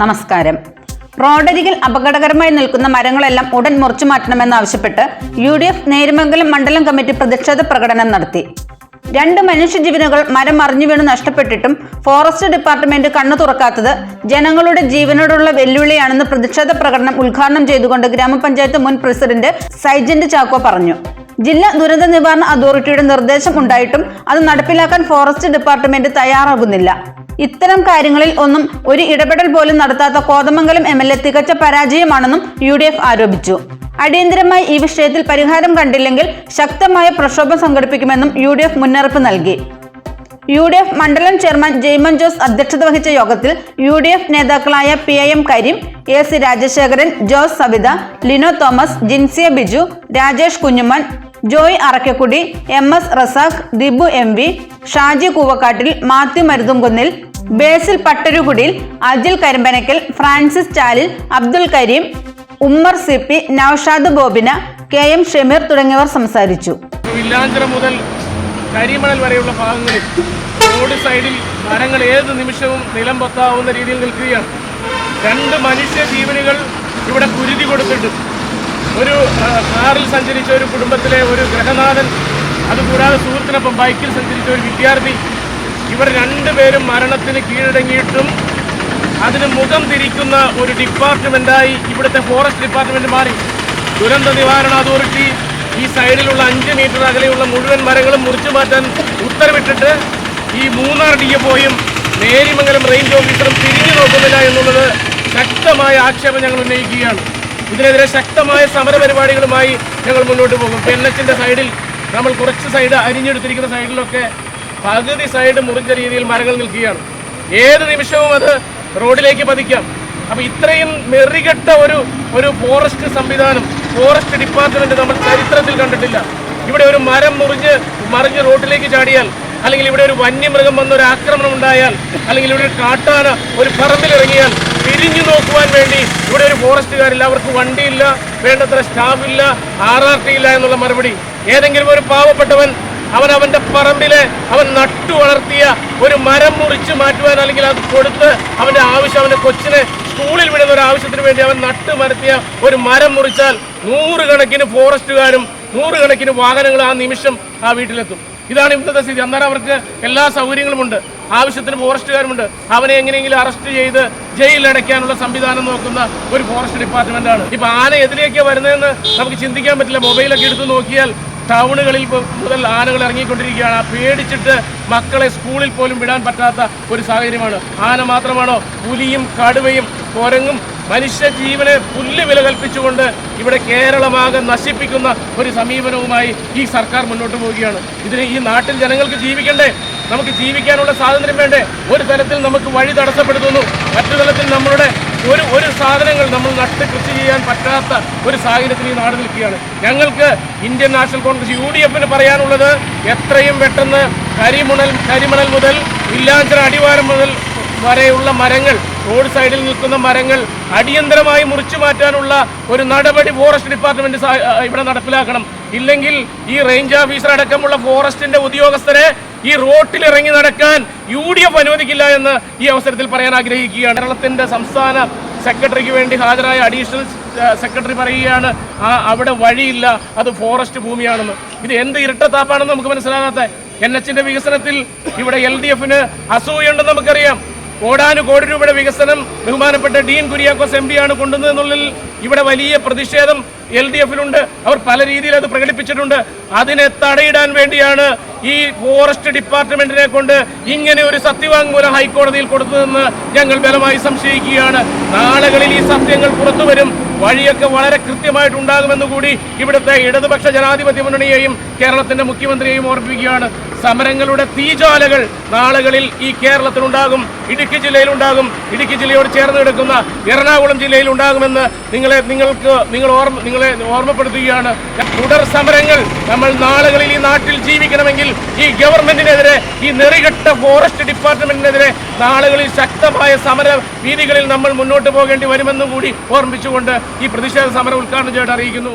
നമസ്കാരം. റോഡരികിൽ അപകടകരമായി നിൽക്കുന്ന മരങ്ങളെല്ലാം ഉടൻ മുറിച്ചു മാറ്റണമെന്നാവശ്യപ്പെട്ട് യു ഡി എഫ് നേരുമംഗലം മണ്ഡലം കമ്മിറ്റി പ്രതിഷേധ പ്രകടനം നടത്തി. രണ്ട് മനുഷ്യജീവനുകൾ മരം മറിഞ്ഞു വീണ് നഷ്ടപ്പെട്ടിട്ടും ഫോറസ്റ്റ് ഡിപ്പാർട്ട്മെന്റ് കണ്ണു തുറക്കാത്തത് ജനങ്ങളുടെ ജീവനോടുള്ള വെല്ലുവിളിയാണെന്ന് പ്രതിഷേധ പ്രകടനം ഉദ്ഘാടനം ചെയ്തുകൊണ്ട് ഗ്രാമപഞ്ചായത്ത് മുൻ പ്രസിഡന്റ് സൈജന്റ് ചാക്കോ പറഞ്ഞു. ജില്ലാ ദുരന്ത നിവാരണ അതോറിറ്റിയുടെ നിർദ്ദേശം ഉണ്ടായിട്ടും അത് നടപ്പിലാക്കാൻ ഫോറസ്റ്റ് ഡിപ്പാർട്ട്മെന്റ് തയ്യാറാകുന്നില്ല ഇത്തരം കാര്യങ്ങളിൽ ഒന്നും ഒരു ഇടപെടൽ പോലും നടത്താത്ത കോതമംഗലം എം എൽ എ തികച്ച പരാജയമാണെന്നും യു ഡി എഫ് ആരോപിച്ചു. അടിയന്തരമായി ഈ വിഷയത്തിൽ പരിഹാരം കണ്ടില്ലെങ്കിൽ ശക്തമായ പ്രക്ഷോഭം സംഘടിപ്പിക്കുമെന്നും യു ഡി എഫ് മുന്നറിയിപ്പ് നൽകി. യു ഡി എഫ് മണ്ഡലം ചെയർമാൻ ജെയ്മൻ ജോസ് അധ്യക്ഷത വഹിച്ച യോഗത്തിൽ യു ഡി എഫ് നേതാക്കളായ P I M Karim A C Rajasekharan Jose Sabitha Lino Thomas Jinsiya Biju Rajesh Kunjuman Joy Arakkakudi M S Razak Dibu M V Shaji Koovakkattil Mathew Maruthumkunnil Basil Pattarukudiyil Ajil Karimpanakkal Francis Chalil Abdul Karim Ummer Sippy Noushad Bobina K M Shameer തുടങ്ങിയവർ സംസാരിച്ചു. മുതൽ കരിമണൽ വരെയുള്ള ഭാഗങ്ങളിൽ road സൈഡിൽ മരങ്ങൾ ഏത് നിമിഷവും നിലം പൊത്താവുന്ന രീതിയിൽ നിൽക്കുകയാണ്. രണ്ട് മനുഷ്യ ജീവനുകൾ ഇവിടെ കുരുതി കൊടുത്തിട്ട് ഒരു കാറിൽ സഞ്ചരിച്ച ഒരു കുടുംബത്തിലെ ഒരു ഗ്രഹനാഥൻ അതുകൂടാതെ സുഹൃത്തിനൊപ്പം ബൈക്കിൽ സഞ്ചരിച്ച ഒരു വിദ്യാർത്ഥി ഇവർ രണ്ടുപേരും മരണത്തിന് കീഴടങ്ങിയിട്ടും അതിന് മുഖം തിരിക്കുന്ന ഒരു ഡിപ്പാർട്ട്മെന്റായി ഇവിടുത്തെ ഫോറസ്റ്റ് ഡിപ്പാർട്ട്മെന്റ് മാറി. ദുരന്ത നിവാരണ അതോറിറ്റി ഈ സൈഡിലുള്ള അഞ്ച് മീറ്റർ അകലെയുള്ള മുഴുവൻ മരങ്ങളും മുറിച്ചു മാറ്റാൻ ഉത്തരവിട്ടിട്ട് ഈ മൂന്നാർ ഡി എഫ്ഒയും നേരിമംഗലം റേഞ്ച് ഓഫീസറും തിരിഞ്ഞു നോക്കുന്നില്ല എന്നുള്ളത് ശക്തമായ ആക്ഷേപം ഞങ്ങൾ ഉന്നയിക്കുകയാണ്. ഇതിനെതിരെ ശക്തമായ സമരപരിപാടികളുമായി ഞങ്ങൾ മുന്നോട്ട് പോകും. എൻ എച്ചിന്റെ സൈഡിൽ നമ്മൾ കുറച്ച് സൈഡ് അരിഞ്ഞെടുത്തിരിക്കുന്ന സൈഡിലൊക്കെ പകുതി സൈഡ് മുറിഞ്ഞ രീതിയിൽ മരങ്ങൾ നിൽക്കുകയാണ്. ഏത് നിമിഷവും അത് റോഡിലേക്ക് പതിക്കാം. അപ്പോൾ ഇത്രയും മെറികെട്ട ഒരു ഒരു ഫോറസ്റ്റ് സംവിധാനം ഫോറസ്റ്റ് ഡിപ്പാർട്ട്മെന്റ് നമ്മൾ ചരിത്രത്തിൽ കണ്ടിട്ടില്ല. ഇവിടെ ഒരു മരം മുറിഞ്ഞ് മറിഞ്ഞ് റോഡിലേക്ക് ചാടിയാൽ അല്ലെങ്കിൽ ഇവിടെ ഒരു വന്യമൃഗം വന്ന ഒരു ആക്രമണം ഉണ്ടായാൽ അല്ലെങ്കിൽ ഇവിടെ ഒരു കാട്ടാന ഒരു പറമ്പിലിറങ്ങിയാൽ തിരിഞ്ഞു നോക്കുവാൻ വേണ്ടി ഇവിടെ ഒരു ഫോറസ്റ്റുകാരില്ല. അവർക്ക് വണ്ടിയില്ല വേണ്ടത്ര സ്റ്റാഫില്ല ആർ ആർ ടി ഇല്ല എന്നുള്ള മറുപടി. ഏതെങ്കിലും ഒരു പാവപ്പെട്ടവൻ അവൻ അവന്റെ പറമ്പിലെ അവൻ നട്ടു വളർത്തിയ ഒരു മരം മുറിച്ച് മാറ്റുവാൻ അല്ലെങ്കിൽ അത് കൊടുത്ത് അവന്റെ ആവശ്യം അവന്റെ കൊച്ചിനെ സ്കൂളിൽ വിടുന്ന ഒരു ആവശ്യത്തിന് വേണ്ടി അവൻ നട്ടു മരത്തിയ ഒരു മരം മുറിച്ചാൽ നൂറുകണക്കിന് ഫോറസ്റ്റുകാരും നൂറുകണക്കിന് വാഹനങ്ങൾ ആ നിമിഷം ആ വീട്ടിലെത്തും. ഇതാണ് ഇന്നത്തെ സ്ഥിതി. അന്നേരം അവർക്ക് എല്ലാ സൗകര്യങ്ങളുമുണ്ട്. ആവശ്യത്തിന് ഫോറസ്റ്റുകാരുമുണ്ട്. അവനെ എങ്ങനെയെങ്കിലും അറസ്റ്റ് ചെയ്ത് ജയിലിലടയ്ക്കാനുള്ള സംവിധാനം നോക്കുന്ന ഒരു ഫോറസ്റ്റ് ഡിപ്പാർട്ട്മെന്റാണ്. ഇപ്പൊ ആന എതിലേക്ക് വരുന്നതെന്ന് നമുക്ക് ചിന്തിക്കാൻ പറ്റില്ല. മൊബൈലൊക്കെ എടുത്ത് നോക്കിയാൽ ടൗണുകളിൽ മുതൽ ആനകൾ ഇറങ്ങിക്കൊണ്ടിരിക്കുകയാണ്. ആ പേടിച്ചിട്ട് മക്കളെ സ്കൂളിൽ പോലും വിടാൻ പറ്റാത്ത ഒരു സാഹചര്യമാണ്. ആന മാത്രമാണോ പുലിയും കടുവയും കുരങ്ങും മനുഷ്യ ജീവനെ പുല്ല് വില കൽപ്പിച്ചുകൊണ്ട് ഇവിടെ കേരളമാകെ നശിപ്പിക്കുന്ന ഒരു സമീപനവുമായി ഈ സർക്കാർ മുന്നോട്ട് പോവുകയാണ്. ഇതിന് ഈ നാട്ടിൽ ജനങ്ങൾക്ക് ജീവിക്കണ്ടേ? നമുക്ക് ജീവിക്കാനുള്ള സ്വാതന്ത്ര്യം വേണ്ടേ? ഒരു തലത്തിൽ നമുക്ക് വഴി തടസ്സപ്പെടുത്തുന്നു. മറ്റു തലത്തിൽ നമ്മളുടെ ഒരു ഒരു സാധനങ്ങൾ നമ്മൾ നട്ട് കൃഷി ചെയ്യാൻ പറ്റാത്ത ഒരു സാഹചര്യത്തിൽ ഈ നാട് നിൽക്കുകയാണ്. ഞങ്ങൾക്ക് Indian National Congress U D എഫിന് പറയാനുള്ളത് എത്രയും പെട്ടെന്ന് കരിമണൽ കരിമണൽ മുതൽ വില്ലാഞ്ചിറ അടിവാരം മുതൽ വരെയുള്ള മരങ്ങൾ റോഡ് സൈഡിൽ നിൽക്കുന്ന മരങ്ങൾ അടിയന്തരമായി മുറിച്ചു മാറ്റാനുള്ള ഒരു നടപടി ഫോറസ്റ്റ് ഡിപ്പാർട്ട്മെന്റ് ഇവിടെ നടപ്പിലാക്കണം. ഇല്ലെങ്കിൽ ഈ റേഞ്ച് ഓഫീസർ അടക്കമുള്ള ഫോറസ്റ്റിന്റെ ഉദ്യോഗസ്ഥരെ ഈ റോട്ടിൽ ഇറങ്ങി നടക്കാൻ യു ഡി എഫ് അനുവദിക്കില്ല എന്ന് ഈ അവസരത്തിൽ പറയാൻ ആഗ്രഹിക്കുകയാണ്. കേരളത്തിന്റെ സംസ്ഥാന സെക്രട്ടറിക്ക് വേണ്ടി ഹാജരായ അഡീഷണൽ സെക്രട്ടറി പറയുകയാണ് ആ അവിടെ വഴിയില്ല. അത് ഫോറസ്റ്റ് ഭൂമിയാണെന്ന്. ഇത് എന്ത് ഇരട്ടത്താപ്പാണെന്ന് നമുക്ക് മനസ്സിലാകാത്ത. എൻ എച്ചിന്റെ വികസനത്തിൽ ഇവിടെ എൽ ഡി എഫിന് അസൂയുണ്ടെന്ന് നമുക്കറിയാം. കോടാനുകോടി രൂപയുടെ വികസനം ബഹുമാനപ്പെട്ട ഡീൻ കുര്യാക്കോസ് എം ആണ് കൊണ്ടുവന്നതെന്നുള്ളിൽ ഇവിടെ വലിയ പ്രതിഷേധം എൽ ഡി എഫിലുണ്ട്. അവർ പല രീതിയിൽ അത് പ്രകടിപ്പിച്ചിട്ടുണ്ട്. അതിനെ തടയിടാൻ വേണ്ടിയാണ് ഈ ഫോറസ്റ്റ് ഡിപ്പാർട്ട്മെന്റിനെ കൊണ്ട് ഇങ്ങനെ ഒരു സത്യവാങ്മൂലം ഹൈക്കോടതിയിൽ കൊടുത്തതെന്ന് ഞങ്ങൾ ബലമായി സംശയിക്കുകയാണ്. നാളുകളിൽ ഈ സത്യങ്ങൾ പുറത്തു വരും. വഴിയൊക്കെ വളരെ കൃത്യമായിട്ടുണ്ടാകുമെന്ന് കൂടി ഇവിടുത്തെ ഇടതുപക്ഷ ജനാധിപത്യ മുന്നണിയെയും കേരളത്തിന്റെ മുഖ്യമന്ത്രിയെയും ഓർമ്മിപ്പിക്കുകയാണ്. സമരങ്ങളുടെ തീജ്വാലകൾ നാളുകളിൽ ഈ കേരളത്തിലുണ്ടാകും. ഇടുക്കി ജില്ലയിലുണ്ടാകും. ഇടുക്കി ജില്ലയോട് ചേർന്ന് കിടക്കുന്ന എറണാകുളം ജില്ലയിൽ ഉണ്ടാകുമെന്ന് നിങ്ങളെ നിങ്ങൾക്ക് നിങ്ങൾ ഓർമ്മ നിങ്ങളെ ഓർമ്മപ്പെടുത്തുകയാണ്. തുടർ സമരങ്ങൾ നമ്മൾ നാളുകളിൽ ഈ നാട്ടിൽ ജീവിക്കണമെങ്കിൽ ഈ ഗവൺമെന്റിനെതിരെ ഈ നെറികെട്ട ഫോറസ്റ്റ് ഡിപ്പാർട്ട്മെന്റിനെതിരെ നാളുകളിൽ ശക്തമായ സമര വീതികളിൽ നമ്മൾ മുന്നോട്ട് പോകേണ്ടി വരുമെന്നും കൂടി ഓർമ്മിച്ചുകൊണ്ട് ഈ പ്രതിഷേധ സമരം ഉദ്ഘാടനം ചെയ്യാൻ അറിയിക്കുന്നു.